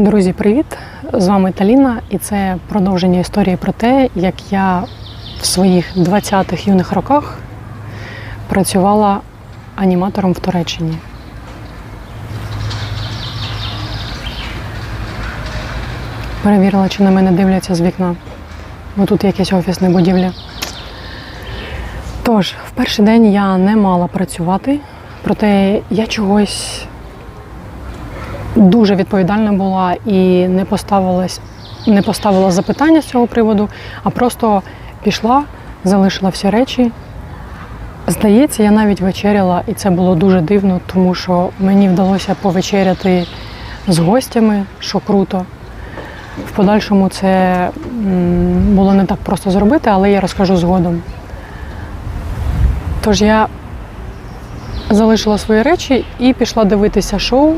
Друзі, привіт! З вами Таліна, і це продовження історії про те, як я в своїх 20-х юних роках працювала аніматором в Туреччині. Перевірила, чи на мене дивляться з вікна. Бо тут якесь офісне будівля. Тож, в перший день я не мала працювати, проте я чогось дуже відповідальна була і не поставилась, не поставила запитання з цього приводу, а просто пішла, залишила всі речі. Здається, я навіть вечеряла, і це було дуже дивно, тому що мені вдалося повечеряти з гостями, що круто. В подальшому це було не так просто зробити, але я розкажу згодом. Тож я залишила свої речі і пішла дивитися шоу.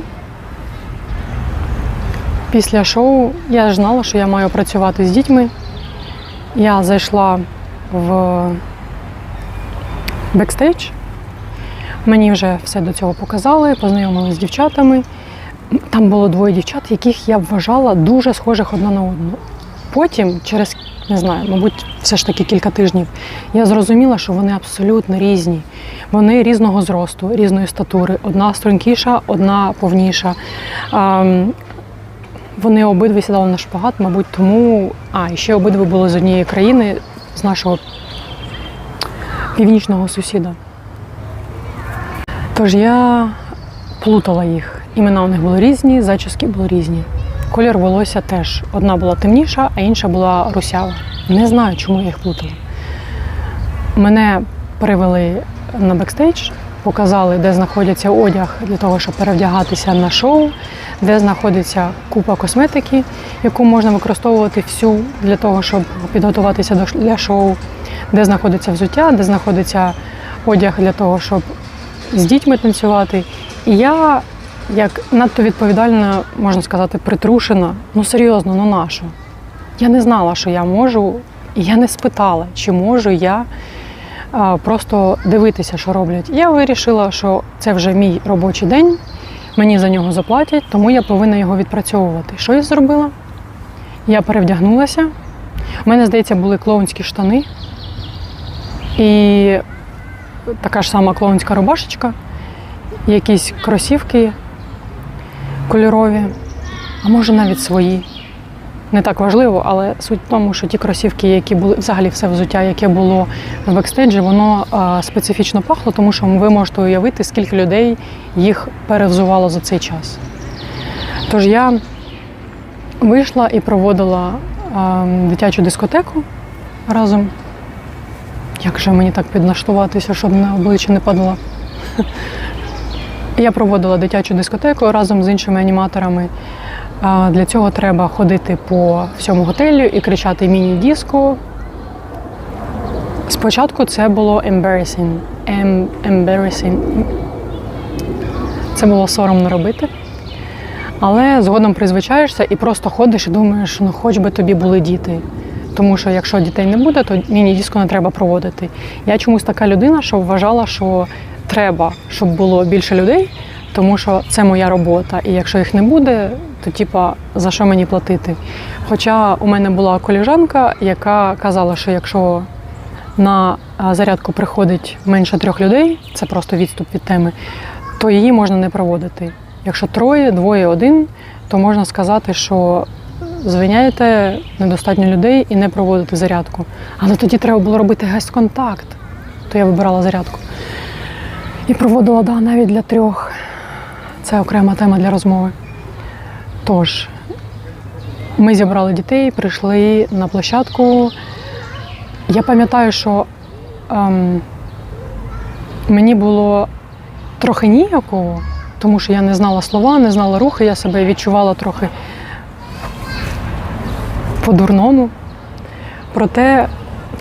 Після шоу я знала, що я маю працювати з дітьми. Я зайшла в бекстейдж. Мені вже все до цього показали, познайомилися з дівчатами. Там було двоє дівчат, яких я вважала дуже схожих одна на одну. Потім, через не знаю, мабуть, все ж таки кілька тижнів, я зрозуміла, що вони абсолютно різні. Вони різного зросту, різної статури. Одна стрункіша, одна повніша. Вони обидві сідали на шпагат, мабуть, тому. А, і ще обидві були з однієї країни, з нашого північного сусіда. Тож я плутала їх. Імена у них були різні, зачіски були різні. Колір волосся теж. Одна була темніша, а інша була русява. Не знаю, чому я їх плутала. Мене привели на бекстейдж, показали, де знаходиться одяг для того, щоб перевдягатися на шоу, де знаходиться купа косметики, яку можна використовувати всю для того, щоб підготуватися до для шоу, де знаходиться взуття, де знаходиться одяг для того, щоб з дітьми танцювати. І я, як надто відповідальна, можна сказати, притрушена, ну серйозно, ну нашу. Я не знала, що я можу, і я не спитала, чи можу я просто дивитися, що роблять. Я вирішила, що це вже мій робочий день, мені за нього заплатять, тому я повинна його відпрацьовувати. Що я зробила? Я перевдягнулася. У мене, здається, були клоунські штани і така ж сама клоунська рубашечка, якісь кросівки кольорові, а може навіть свої. Не так важливо, але суть в тому, що ті кросівки, які були взагалі все взуття, яке було в бекстейджі, воно а, специфічно пахло, тому що ви можете уявити, скільки людей їх перевзувало за цей час. Тож я вийшла і проводила а, дитячу дискотеку разом. Як же мені так підлаштуватися, щоб на обличчя не падало? Я проводила дитячу дискотеку разом з іншими аніматорами. Для цього треба ходити по всьому готелю і кричати міні-диско. Спочатку це було embarrassing. Em- embarrassing. Це було соромно робити. Але згодом призвичаєшся і просто ходиш і думаєш, ну хоч би тобі були діти. Тому що якщо дітей не буде, то міні-диско не треба проводити. Я чомусь така людина, що вважала, що треба, щоб було більше людей, тому що це моя робота. І якщо їх не буде, то типа за що мені платити? Хоча у мене була коліжанка, яка казала, що якщо на зарядку приходить менше трьох людей, це просто відступ від теми, то її можна не проводити. Якщо троє, двоє, один, то можна сказати, що звиняєте недостатньо людей і не проводити зарядку. Але тоді треба було робити гест-контакт, то я вибирала зарядку. І проводила да, навіть для трьох. Це окрема тема для розмови. Тож, ми зібрали дітей, прийшли на площадку. Я пам'ятаю, що ем, мені було трохи ніяково, тому що я не знала слова, не знала рухи, я себе відчувала трохи по-дурному. Проте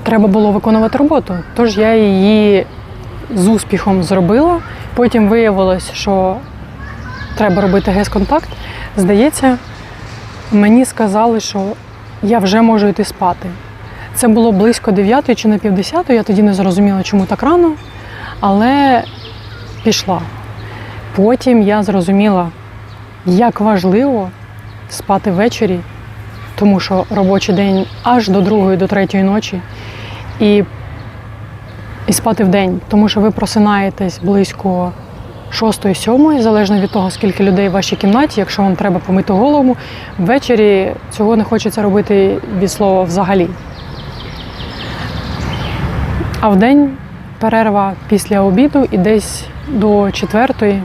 треба було виконувати роботу. Тож я її з успіхом зробила. Потім виявилось, що треба робити гес-контакт. Здається, мені сказали, що я вже можу йти спати. Це було близько 9 чи на півдесятої, я тоді не зрозуміла, чому так рано, але пішла. Потім я зрозуміла, як важливо спати ввечері, тому що робочий день аж до другої, до третьої ночі, і, і спати в день, тому що ви просинаєтесь близько шостої, сьомої, залежно від того, скільки людей в вашій кімнаті, якщо вам треба помити голову, ввечері цього не хочеться робити від слова взагалі. А в день перерва після обіду і десь до четвертої.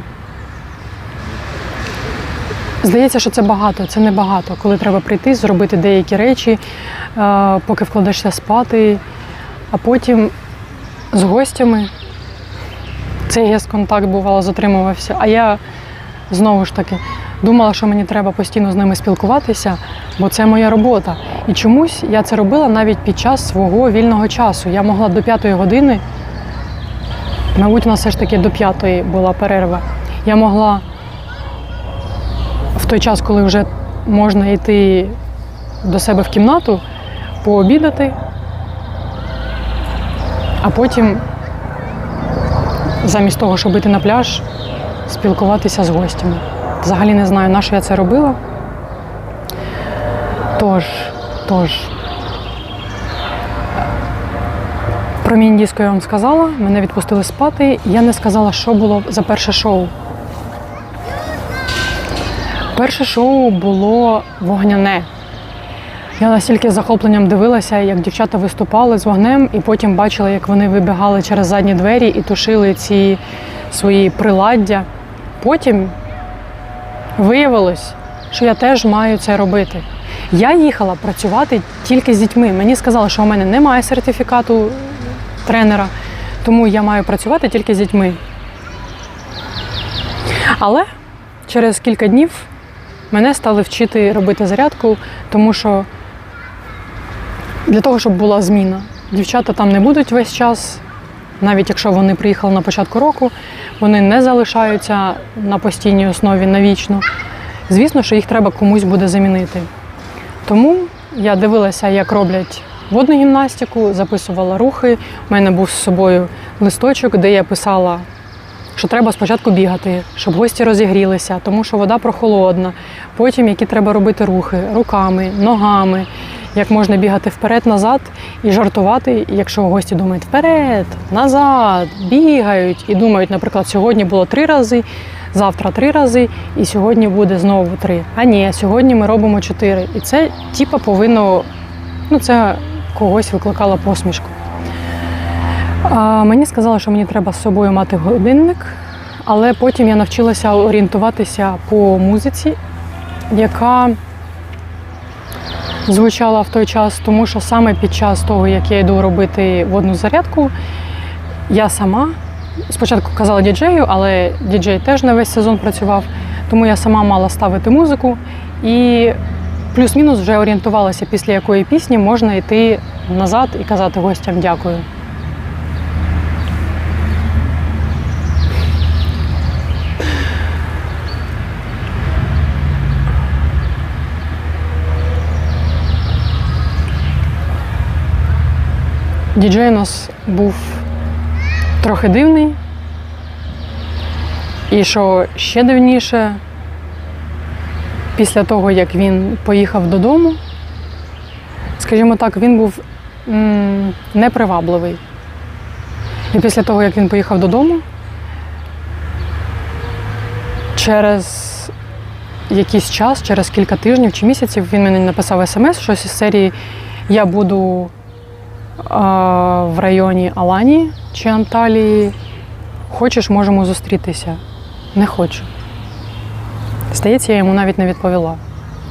Здається, що це багато, це небагато, коли треба прийти, зробити деякі речі, е, поки вкладешся спати, а потім з гостями цей гест-контакт бувало затримувався. А я знову ж таки думала, що мені треба постійно з ними спілкуватися, бо це моя робота. І чомусь я це робила навіть під час свого вільного часу. Я могла до п'ятої години, мабуть, у нас все ж таки до п'ятої була перерва. Я могла в той час, коли вже можна йти до себе в кімнату, пообідати, а потім, замість того, щоб йти на пляж, спілкуватися з гостями. Взагалі не знаю, на що я це робила. Тож, тож. Про міндійську я вам сказала, мене відпустили спати. Я не сказала, що було за перше шоу. Перше шоу було вогняне. Я настільки захопленням дивилася, як дівчата виступали з вогнем, і потім бачила, як вони вибігали через задні двері і тушили ці свої приладдя. Потім виявилось, що я теж маю це робити. Я їхала працювати тільки з дітьми. Мені сказали, що у мене немає сертифікату тренера, тому я маю працювати тільки з дітьми. Але через кілька днів мене стали вчити робити зарядку, тому що для того, щоб була зміна. Дівчата там не будуть весь час, навіть якщо вони приїхали на початку року, вони не залишаються на постійній основі навічно. Звісно, що їх треба комусь буде замінити. Тому я дивилася, як роблять водну гімнастику, записувала рухи. У мене був з собою листочок, де я писала, що треба спочатку бігати, щоб гості розігрілися, тому що вода прохолодна. Потім які треба робити рухи руками, ногами, як можна бігати вперед-назад і жартувати, якщо гості думають вперед, назад, бігають і думають, наприклад, сьогодні було три рази, завтра три рази, і сьогодні буде знову три. А ні, сьогодні ми робимо чотири. І це типа повинно, ну це когось викликало посмішку. А, мені сказали, що мені треба з собою мати годинник, але потім я навчилася орієнтуватися по музиці, яка звучала в той час, тому що саме під час того, як я йду робити водну зарядку, я сама спочатку казала діджею, але діджей теж на весь сезон працював, тому я сама мала ставити музику і плюс-мінус вже орієнтувалася, після якої пісні можна йти назад і казати гостям дякую. Діджей у нас був трохи дивний. І що ще дивніше, після того, як він поїхав додому, скажімо так, він був м, непривабливий. І після того, як він поїхав додому, через якийсь час, через кілька тижнів чи місяців, він мені написав смс, щось із серії Я буду в районі Аланії чи Анталії. Хочеш, можемо зустрітися. Не хочу. Здається, я йому навіть не відповіла.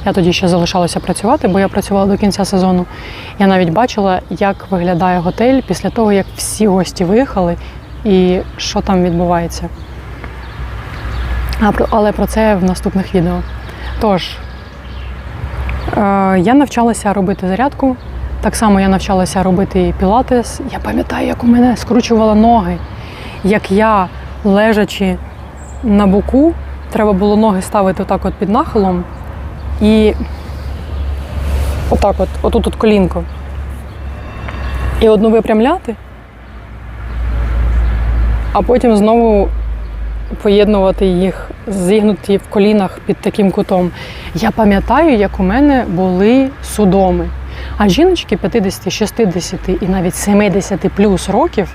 Я тоді ще залишалася працювати, бо я працювала до кінця сезону. Я навіть бачила, як виглядає готель після того, як всі гості виїхали і що там відбувається. Але про це в наступних відео. Тож, е, я навчалася робити зарядку. Так само я навчалася робити пілатес. Я пам'ятаю, як у мене скручувала ноги, як я, лежачи на боку, треба було ноги ставити отак от під нахилом і отак от, отут от колінко. І одну випрямляти, а потім знову поєднувати їх, зігнуті в колінах під таким кутом. Я пам'ятаю, як у мене були судоми. А жіночки 50, 60 і навіть 70 плюс років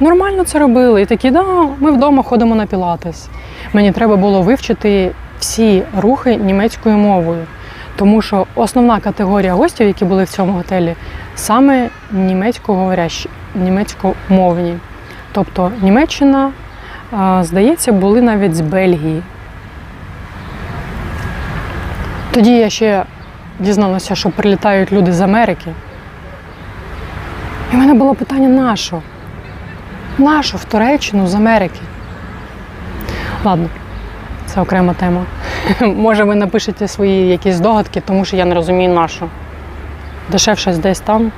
нормально це робили. І такі, да, ми вдома ходимо на пілатес. Мені треба було вивчити всі рухи німецькою мовою. Тому що основна категорія гостів, які були в цьому готелі, саме німецькоговорящі, німецькомовні. Тобто Німеччина, здається, були навіть з Бельгії. Тоді я ще дізналася, що прилітають люди з Америки. І в мене було питання: нащо? Нащо в Туреччину з Америки? Ладно, це окрема тема. Може, ви напишете свої якісь здогадки, тому що я не розумію нашу. Дешевше десь там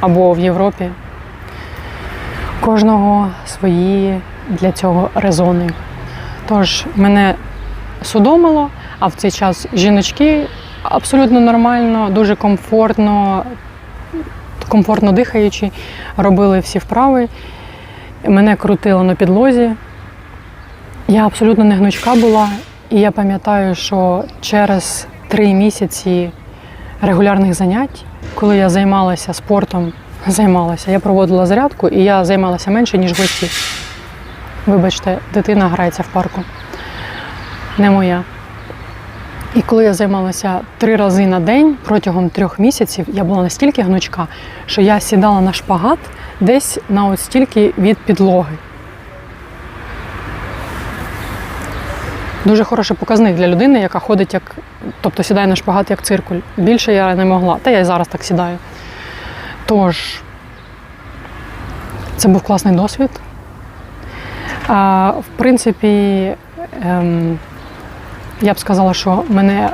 або в Європі. Кожного свої для цього резони. Тож мене судомило, а в цей час жіночки абсолютно нормально, дуже комфортно, комфортно дихаючи, робили всі вправи. Мене крутило на підлозі. Я абсолютно не гнучка була, і я пам'ятаю, що через три місяці регулярних занять, коли я займалася спортом, займалася, я проводила зарядку і я займалася менше, ніж гості. Вибачте, дитина грається в парку. Не моя. І коли я займалася три рази на день протягом трьох місяців, я була настільки гнучка, що я сідала на шпагат десь на от стільки від підлоги. Дуже хороший показник для людини, яка ходить як, тобто сідає на шпагат як циркуль. Більше я не могла. Та я і зараз так сідаю. Тож, це був класний досвід. А, в принципі, ем, я б сказала, що мене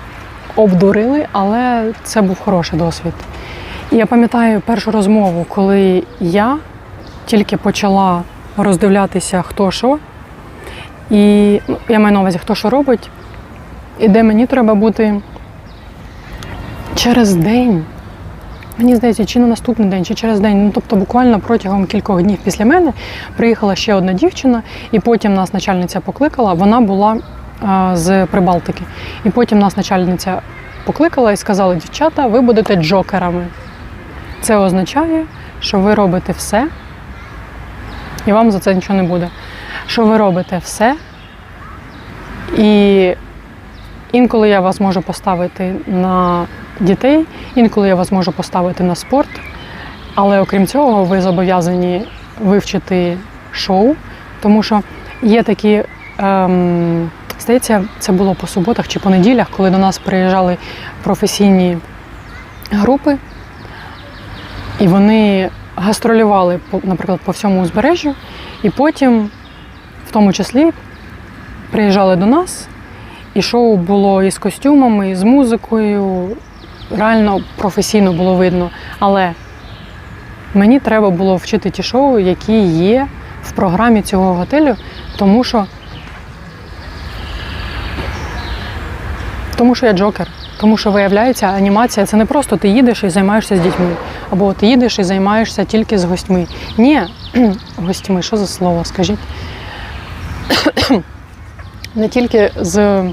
обдурили, але це був хороший досвід. І я пам'ятаю першу розмову, коли я тільки почала роздивлятися, хто що. І ну, я маю на увазі, хто що робить, і де мені треба бути через день. Мені здається, чи на наступний день, чи через день. Ну, тобто, буквально протягом кількох днів після мене приїхала ще одна дівчина, і потім нас начальниця покликала. Вона була з Прибалтики. І потім нас начальниця покликала і сказала: дівчата, ви будете джокерами. Це означає, що ви робите все, і вам за це нічого не буде. Що ви робите все, і інколи я вас можу поставити на дітей, інколи я вас можу поставити на спорт. Але окрім цього, ви зобов'язані вивчити шоу, тому що є такі, ем, здається, це було по суботах чи по неділях, коли до нас приїжджали професійні групи, і вони гастролювали, наприклад, по всьому узбережжю, і потім, в тому числі, приїжджали до нас, і шоу було і з костюмами, і з музикою. Реально професійно було видно. Але мені треба було вчити ті шоу, які є в програмі цього готелю, тому що. Тому що я джокер. Тому що виявляється, анімація це не просто ти їдеш і займаєшся з дітьми, або ти їдеш і займаєшся тільки з гостьми. Ні, гостьми, що за слово, скажіть? не тільки з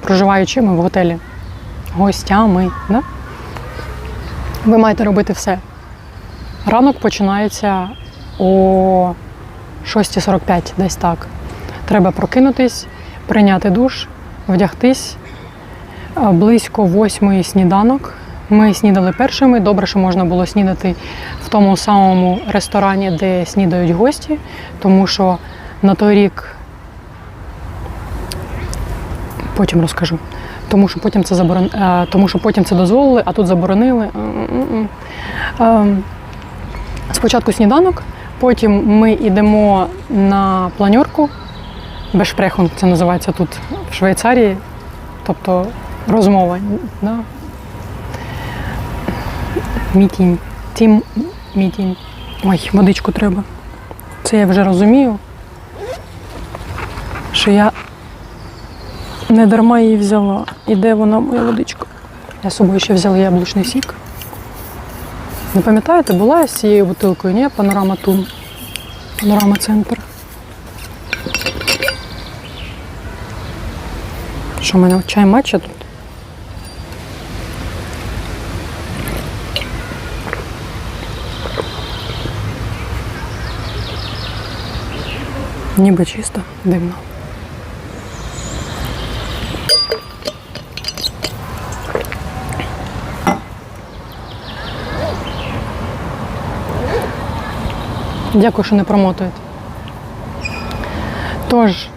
проживаючими в готелі, гостями. Да? Ви маєте робити все. Ранок починається о 6.45, десь так. Треба прокинутись, прийняти душ, вдягтись. Близько восьмої сніданок. Ми снідали першими. Добре, що можна було снідати в тому самому ресторані, де снідають гості, тому що на той рік Потім розкажу. Тому що потім це заборон... е, тому що потім це дозволили, а тут заборонили. Ем, Спочатку сніданок, потім ми йдемо на планерку. Бешпрехунг це називається тут в Швейцарії. Тобто розмова. Да? Мітінь. Тім мітінь. Ой, водичку треба. Це я вже розумію, що я не дарма її взяла. І де вона, моя водичка? Я з собою ще взяла яблучний сік. Не пам'ятаєте, була я з цією бутилкою? Ні, панорама Тун. Панорама центр. Що в мене чай матча тут? Ніби чисто, дивно. Дякую, що не промотуєте. Тож,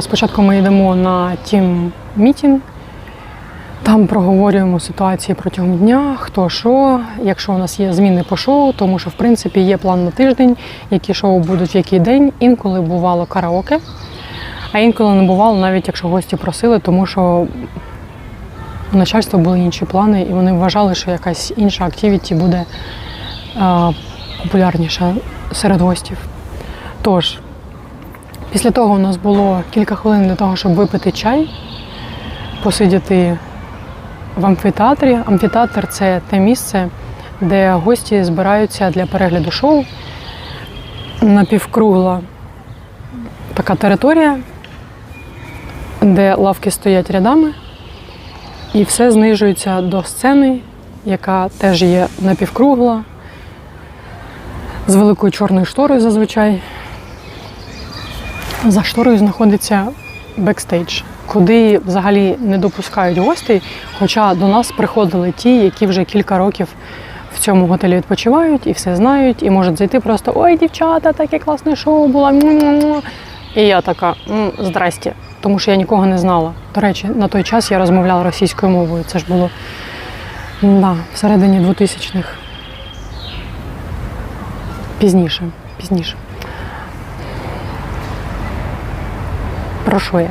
спочатку ми йдемо на тім мітінг. Там проговорюємо ситуації протягом дня, хто що, якщо у нас є зміни по шоу, тому що в принципі є план на тиждень, які шоу будуть в який день. Інколи бувало караоке, а інколи не бувало, навіть якщо гості просили, тому що у начальства були інші плани, і вони вважали, що якась інша активіті буде а, популярніша серед гостів. Тож, після того у нас було кілька хвилин для того, щоб випити чай, посидіти в амфітеатрі. Амфітеатр це те місце, де гості збираються для перегляду шоу. Напівкругла така територія, де лавки стоять рядами, і все знижується до сцени, яка теж є напівкругла, з великою чорною шторою зазвичай. За шторою знаходиться бекстейдж, куди взагалі не допускають гостей. Хоча до нас приходили ті, які вже кілька років в цьому готелі відпочивають і все знають, і можуть зайти просто ой, дівчата, таке класне шоу було. му-му-му». І я така, «М, здрасте, тому що я нікого не знала. До речі, на той час я розмовляла російською мовою. Це ж було да, всередині 2000-х. Пізніше, пізніше. Про що я?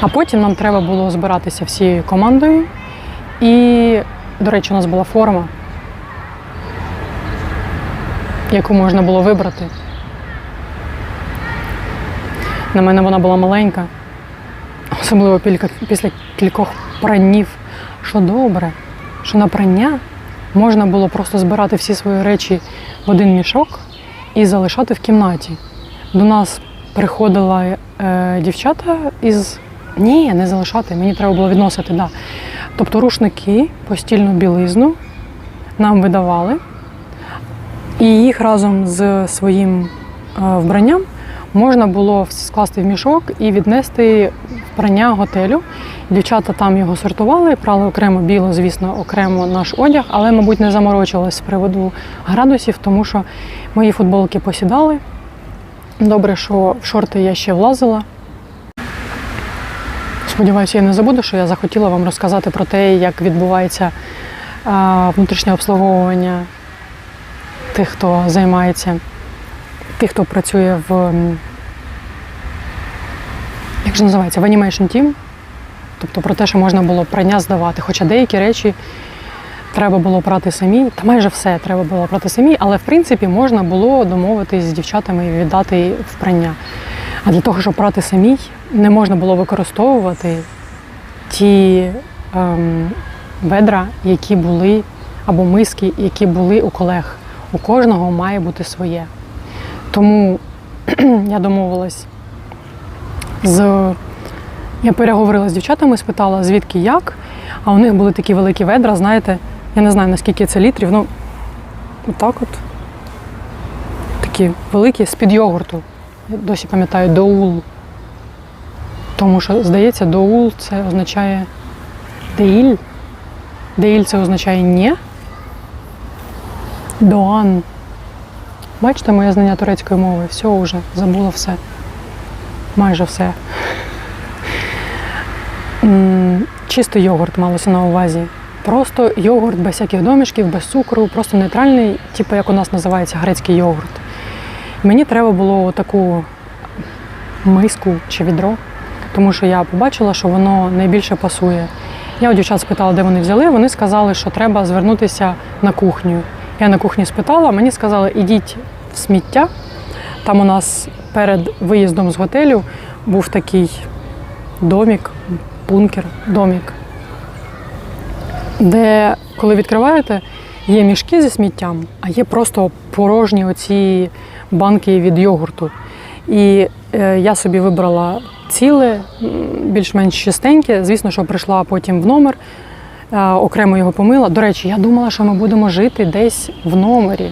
А потім нам треба було збиратися всією командою. І, до речі, у нас була форма, яку можна було вибрати. На мене вона була маленька, особливо після кількох пранів. Що добре, що на прання можна було просто збирати всі свої речі в один мішок і залишати в кімнаті. До нас приходили е, дівчата із. Ні, не залишати, мені треба було відносити, да. Тобто рушники, постільну білизну нам видавали, і їх разом з своїм е, вбранням можна було скласти в мішок і віднести в прання готелю. Дівчата там його сортували, прали окремо біло, звісно, окремо наш одяг, але, мабуть, не заморочились з приводу градусів, тому що мої футболки посідали. Добре, що в шорти я ще влазила. Сподіваюся, я не забуду, що я захотіла вам розказати про те, як відбувається внутрішнє обслуговування тих, хто займається, тих, хто працює в як же називається, в Animation Team. Тобто про те, що можна було прання здавати. Хоча деякі речі треба було прати самі, та майже все треба було прати самі, але в принципі можна було домовитись з дівчатами і віддати в прання. А для того, щоб прати самій, не можна було використовувати ті ем, ведра, які були, або миски, які були у колег. У кожного має бути своє. Тому я домовилась з. Я переговорила з дівчатами, спитала, звідки як. А у них були такі великі ведра, знаєте, я не знаю наскільки це літрів, ну отак от. Такі великі з-під йогурту. Досі пам'ятаю доул. Тому що, здається, доул це означає деїль. Деїль це означає «нє». Доан. Бачите, моє знання турецької мови. Все вже, забула все. Майже все. М, Чистий йогурт малося на увазі. Просто йогурт без всяких домішків, без цукру, просто нейтральний, типу як у нас називається грецький йогурт. Мені треба було таку миску чи відро, тому що я побачила, що воно найбільше пасує. Я у дівчат спитала, де вони взяли. Вони сказали, що треба звернутися на кухню. Я на кухні спитала, мені сказали, ідіть в сміття. Там у нас перед виїздом з готелю був такий домік, бункер, домік, де, коли відкриваєте, є мішки зі сміттям, а є просто порожні оці банки від йогурту. І е, я собі вибрала ціле, більш-менш чистеньке. Звісно, що прийшла потім в номер, е, окремо його помила. До речі, я думала, що ми будемо жити десь в номері.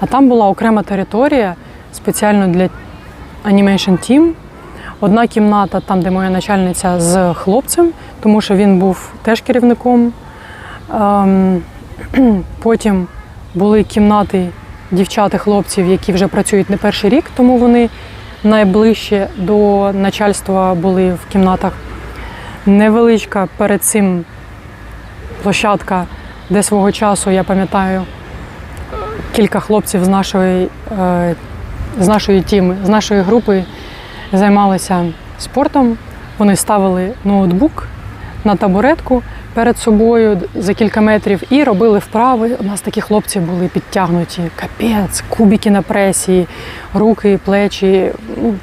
А там була окрема територія спеціально для Animation Team. Одна кімната, там, де моя начальниця з хлопцем, тому що він був теж керівником. Потім були кімнати дівчат і хлопців, які вже працюють не перший рік, тому вони найближче до начальства були в кімнатах. Невеличка перед цим площадка, де свого часу, я пам'ятаю, кілька хлопців з нашої, е, з нашої тіми, з нашої групи займалися спортом. Вони ставили ноутбук на табуретку перед собою за кілька метрів і робили вправи. У нас такі хлопці були підтягнуті, капець, кубики на пресі, руки, плечі. Ну,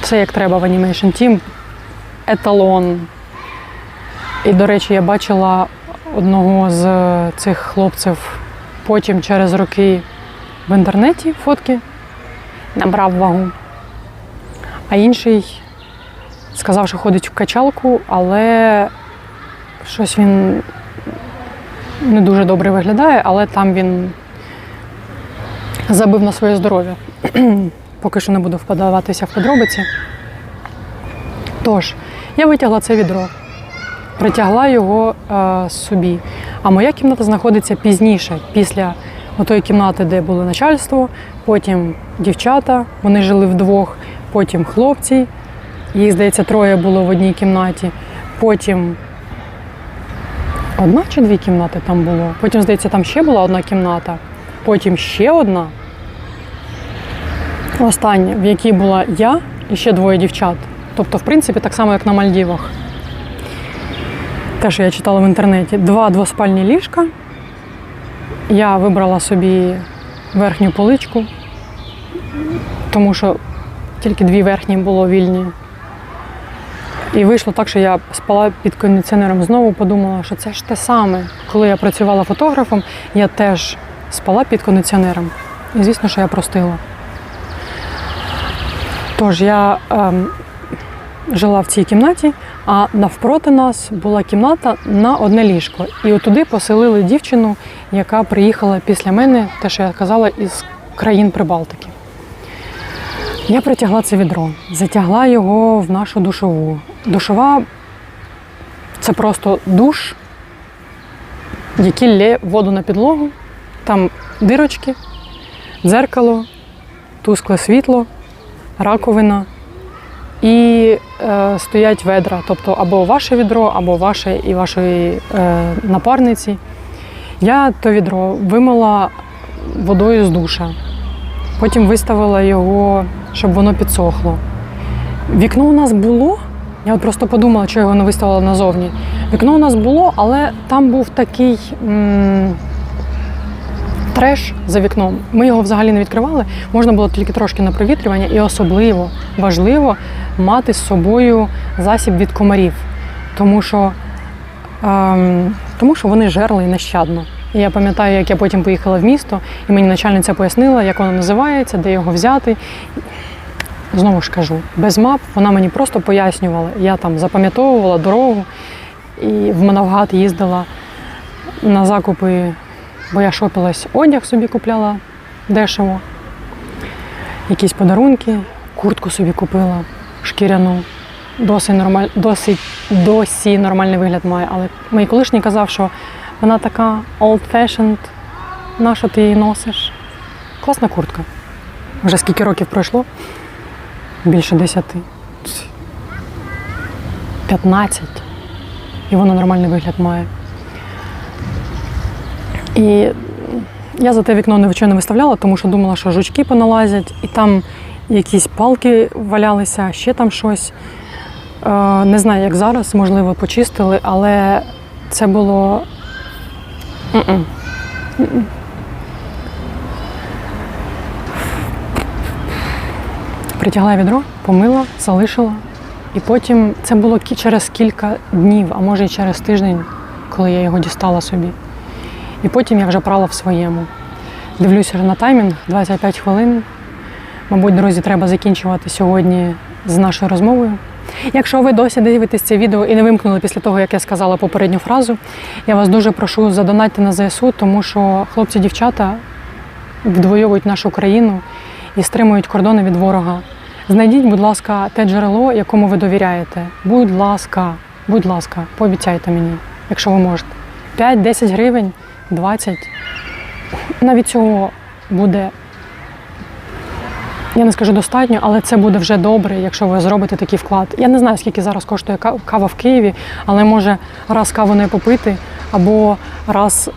Все як треба в Animation Team. Еталон. І, до речі, я бачила одного з цих хлопців потім через роки в інтернеті фотки, набрав вагу. А інший сказав, що ходить в качалку, але щось він не дуже добре виглядає, але там він забив на своє здоров'я. Поки що не буду вподаватися в подробиці. Тож, я витягла це відро, притягла його е, собі. А моя кімната знаходиться пізніше, після тої кімнати, де було начальство, потім дівчата, вони жили вдвох, потім хлопці, їх, здається, троє було в одній кімнаті. Потім одна чи дві кімнати там було. Потім, здається, там ще була одна кімната, потім ще одна. Остання, в якій була я і ще двоє дівчат. Тобто, в принципі, так само, як на Мальдівах. Те, що я читала в інтернеті. Два двоспальні ліжка. Я вибрала собі верхню поличку, тому що тільки дві верхні було вільні. І вийшло так, що я спала під кондиціонером. Знову подумала, що це ж те саме. Коли я працювала фотографом, я теж спала під кондиціонером. І звісно, що я простила. Тож я ем, жила в цій кімнаті, а навпроти нас була кімната на одне ліжко. І отуди поселили дівчину, яка приїхала після мене, те, що я казала, із країн Прибалтики. Я притягла це відро, затягла його в нашу душову. Душова це просто душ, який лє воду на підлогу, там дирочки, дзеркало, тускле світло, раковина і е, стоять ведра, тобто або ваше відро, або ваше і вашої е, напарниці. Я то відро вимила водою з душа. Потім виставила його, щоб воно підсохло. Вікно у нас було. Я от просто подумала, що його не виставила назовні. Вікно у нас було, але там був такий м- треш за вікном. Ми його взагалі не відкривали. Можна було тільки трошки на провітрювання, і особливо важливо мати з собою засіб від комарів, тому що, ем, тому що вони жерли нещадно. І я пам'ятаю, як я потім поїхала в місто, і мені начальниця пояснила, як воно називається, де його взяти. Знову ж кажу, без мап вона мені просто пояснювала. Я там запам'ятовувала дорогу і в Манавгат їздила на закупи, бо я шопилась, одяг собі купляла дешево, якісь подарунки, куртку собі купила, шкіряну. Досить нормаль... досить досі нормальний вигляд має. Але мій колишній казав, що вона така old-fashioned, на що ти її носиш? Класна куртка. Вже скільки років пройшло? Більше десяти. 15. І вона нормальний вигляд має. І я за те вікно не виставляла, тому що думала, що жучки поналазять, і там якісь палки валялися, ще там щось. Е, Не знаю, як зараз, можливо, почистили, але це було. М-м. М-м. Притягла відро, помила, залишила. І потім це було через кілька днів, а може й через тиждень, коли я його дістала собі. І потім я вже прала в своєму. Дивлюся на таймінг 25 хвилин. Мабуть, друзі, треба закінчувати сьогодні з нашою розмовою. Якщо ви досі дивитесь це відео і не вимкнули після того, як я сказала попередню фразу, я вас дуже прошу задонатьте на ЗСУ, тому що хлопці-дівчата відвоюють нашу країну і стримують кордони від ворога. Знайдіть, будь ласка, те джерело, якому ви довіряєте. Будь ласка, будь ласка, пообіцяйте мені, якщо ви можете. 5-10 гривень, 20. Навіть цього буде, я не скажу достатньо, але це буде вже добре, якщо ви зробите такий вклад. Я не знаю, скільки зараз коштує кава в Києві, але може раз каву не попити, або раз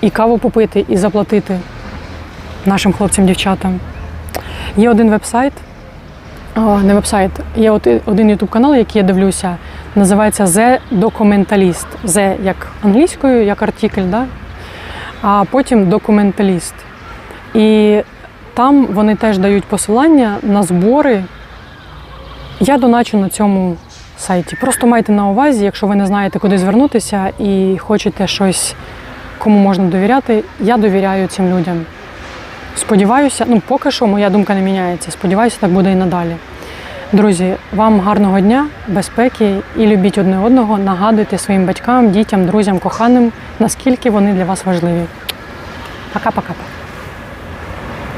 і каву попити, і заплатити нашим хлопцям-дівчатам. Є один веб-сайт, а, не веб-сайт, є от один ютуб канал, який я дивлюся, називається The Documentalist. The як англійською, як артикль, да? а потім документаліст. І там вони теж дають посилання на збори. Я доначу на цьому сайті. Просто майте на увазі, якщо ви не знаєте, куди звернутися і хочете щось, кому можна довіряти, я довіряю цим людям. Сподіваюся, ну поки що моя думка не міняється. Сподіваюся, так буде і надалі. Друзі, вам гарного дня, безпеки і любіть одне одного. Нагадуйте своїм батькам, дітям, друзям, коханим, наскільки вони для вас важливі. Пока-пока.